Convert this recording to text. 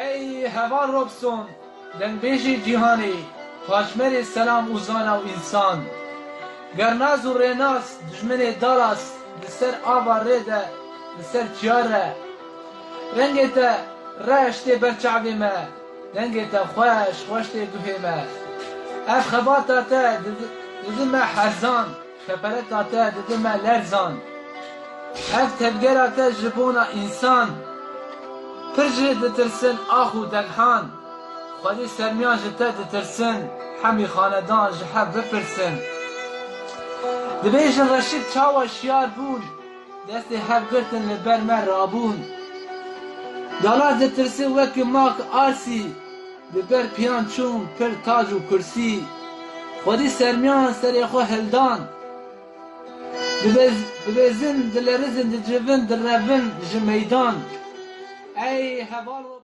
ای هوا روبسون دنگ بیشی جیهانی پاشمر سلام اوزانا و انسان. گرناز و ریناس دجمن دالاس لسر آوا ریده لسر چیاره رنگ تا رشت برچعبی ما رنگ تا خوش خوشت دوهی ما. اف خباتا تا ددم حرزان خپرتا تا ددم لرزان. اف تبگرا تا جبونا انسان. پر جه دترسن آخو دگهان خودی سرمیان جتا دترسن همی خاندان جحب بپرسن دبیجن رشید چاوا شیار بون دست هف گرتن لبر من رابون دالا دترسن وکی ماک آرسی لبر پیان چون پر تاج و کرسی خودی سرمیان سری خو هلدان دبزن دلرزن دجبن دربن جمیدان ای هوال